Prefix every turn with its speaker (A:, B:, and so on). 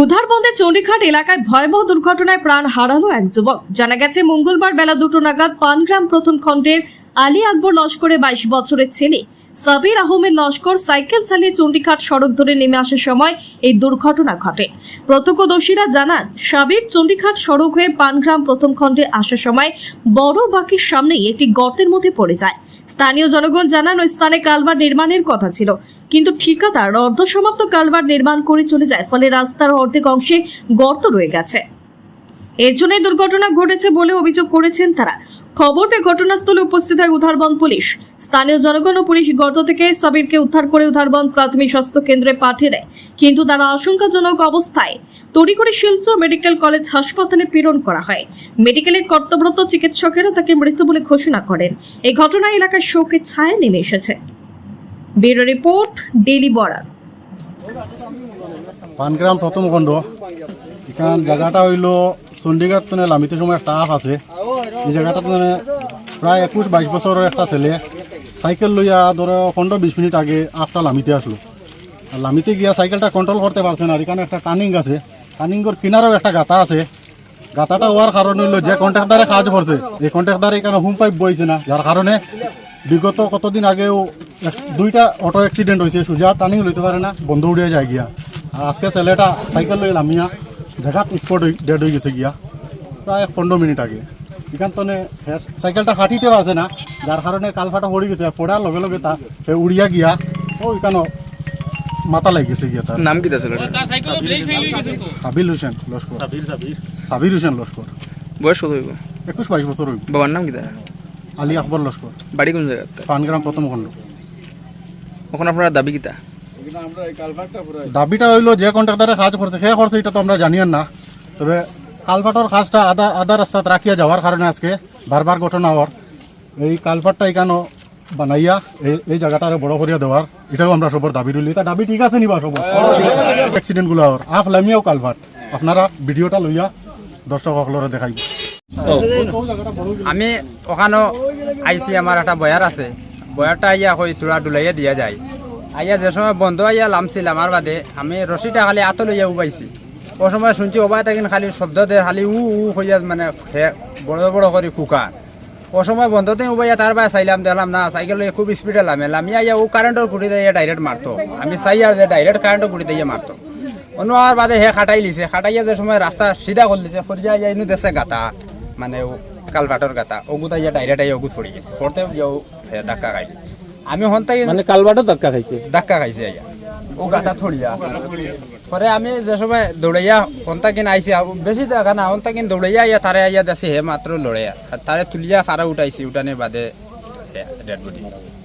A: উধারবন্দে চণ্ডীঘাট এলাকায় ভয়াবহ দুর্ঘটনায় প্রাণ হারালো এক যুবক জানা গেছে মঙ্গলবার বেলা দুটো নাগাদ পানগ্রাম প্রথম খণ্ডের আলী আকবর লস্করে বাইশ বছরের ছেলে সাবির আহমেদ লস্কর সাইকেল চালিয়ে চণ্ডীঘাট সড়ক ধরে নেমে আসার সময় এই দুর্ঘটনা ঘটে প্রত্যক্ষদর্শীরা জানান সাবির চণ্ডীঘাট সড়ক হয়ে পানগ্রাম প্রথম খণ্ডে আসার সময় বড় বাকির সামনেই একটি গর্তের মধ্যে পড়ে যায় স্থানীয় জনগণ জানান ওই স্থানে কালভার নির্মাণের কথা ছিল কিন্তু ঠিকাদার অর্ধসমাপ্ত কালভার নির্মাণ করে চলে যায় ফলে রাস্তার অর্ধেক অংশে গর্ত রয়ে গেছে এর জন্য দুর্ঘটনা ঘটেছে বলে অভিযোগ করেছেন তারা খবর পেয়ে ঘটনাস্থলে উপস্থিত হয় উদ্ধারবন পুলিশ স্থানীয় জনগণ ও পুলিশ গর্ত থেকে সাবিরকে উদ্ধার করে উদ্ধারবন প্রাথমিক স্বাস্থ্য কেন্দ্রে পাঠিয়ে দেয় কিন্তু তারা আশঙ্কাজনক অবস্থায় তড়ি শিলচর মেডিকেল কলেজ হাসপাতালে প্রেরণ করা হয় মেডিকেলে কর্তব্যরত চিকিৎসকেরা তাকে মৃত বলে ঘোষণা করেন এই ঘটনায় এলাকার শোকের ছায়া নেমে এসেছে ব্যুরো রিপোর্ট ডেলি
B: পানগ্রাম প্রথম খণ্ড এখান জায়গাটা হইল চণ্ডীগড় তুনে লামিতে সময় একটা আছে এই জায়গাটা মানে প্রায় একুশ বাইশ বছরের একটা ছেলে সাইকেল লইয়া ধরো পনেরো বিশ মিনিট আগে আফটা লামিতে আসলো লামিতে গিয়া সাইকেলটা কন্ট্রোল করতে পারছে না আর এখানে একটা টার্নিং আছে টার্নিংয়ের কিনারেও একটা গাতা আছে গাতাটা হওয়ার কারণ হলো যে কন্ট্রাক্টারে কাজ করছে এই কন্ট্রাক্টারে এখানে হুম পাইপ বইছে না যার কারণে বিগত কতদিন আগেও দুইটা অটো অ্যাক্সিডেন্ট হয়েছে সোজা টার্নিং লইতে পারে না বন্ধ উড়িয়ে যায় গিয়া আর আজকে ছেলেটা সাইকেল লই লামিয়া জায়গা স্পট ডেড হয়ে গেছে গিয়া প্রায় পনেরো মিনিট আগে এখান এখানতনে সাইকেলটা ফাটিতে পারছে না যার কারণে কালফাটা ফাটা পড়ে গেছে আর পড়ার লগে লগে তা উড়িয়া গিয়া ও এখানো মাথা লাগি গেছে গিয়া তার নাম কি আছে সাবিল হোসেন লস্কর সাবির হোসেন লস্কর বয়স কত হইব একুশ বাইশ বছর হইব বাবার নাম কি আলী আকবর লস্কর বাড়ি কোন জায়গা পানগ্রাম প্রথম খণ্ড
C: ওখানে আপনার দাবি কিতা
B: দাবিটা হইলো যে কন্ট্রাক্টারে কাজ করছে সে করছে এটা তো আমরা জানি না তবে কালভার্টর কাজটা আধা আধা রাস্তাত রাখিয়া যাওয়ার কারণে আজকে বারবার ঘটনা হওয়ার এই কালভার্টটা এখানো বানাইয়া এই এই জায়গাটারে বড় করিয়া দেওয়ার এটাও আমরা সবার দাবি রইলি তা দাবি ঠিক আছে নিবা সবার অ্যাক্সিডেন্টগুলো হওয়ার আফ লামিয়াও কালভার্ট আপনারা ভিডিওটা লইয়া দর্শক সকলরে দেখাই
D: আমি ওখানে আইসি আমার একটা বয়ার আছে বয়ারটা আইয়া হই তোরা ডুলাইয়া দিয়া যায় আইয়া যে সময় বন্ধ আইয়া লামছিল আমার বাদে আমি রশিটা খালি আত লইয়া উবাইছি ও সময় শুনছি ওবাই থাকি খালি শব্দ দে খালি উ উ হইয়া মানে বড় বড় করে কুকা ও সময় বন্ধতে উবাইয়া তার বাই চাইলাম দেখলাম না সাইকেল খুব স্পিডে লামে লামি আইয়া ও কারেন্টর গুড়ি দিয়ে ডাইরেক্ট মারতো আমি চাই আর যে ডাইরেক্ট কারেন্টর গুড়ি দিয়ে মারতো অন্য আর বাদে হে খাটাই লিছে খাটাইয়া যে সময় রাস্তা সিধা করে দিছে ফরিয়া ইয়া ইনু দেশে গাতা মানে কালভাটর গাতা ওগুতা আইয়া ডাইরেক্ট আইয়া ওগুত পড়ি গেছে হে ধাক্কা খাই আমি হন্তাই
E: মানে কালভাটর ধাক্কা খাইছে
D: ধাক্কা খাইছে আইয়া পরে আমি যে সময় দৌড়াইয়া অন্তা কিন আইসি বেশি দেখা না অন্তা কিন দৌড়াইয়া ইয়া তারে আইয়া দেশে হে মাত্র লড়াইয়া তারে তুলিয়া ফারা উঠাইছি উঠানে বাদে ডেড বডি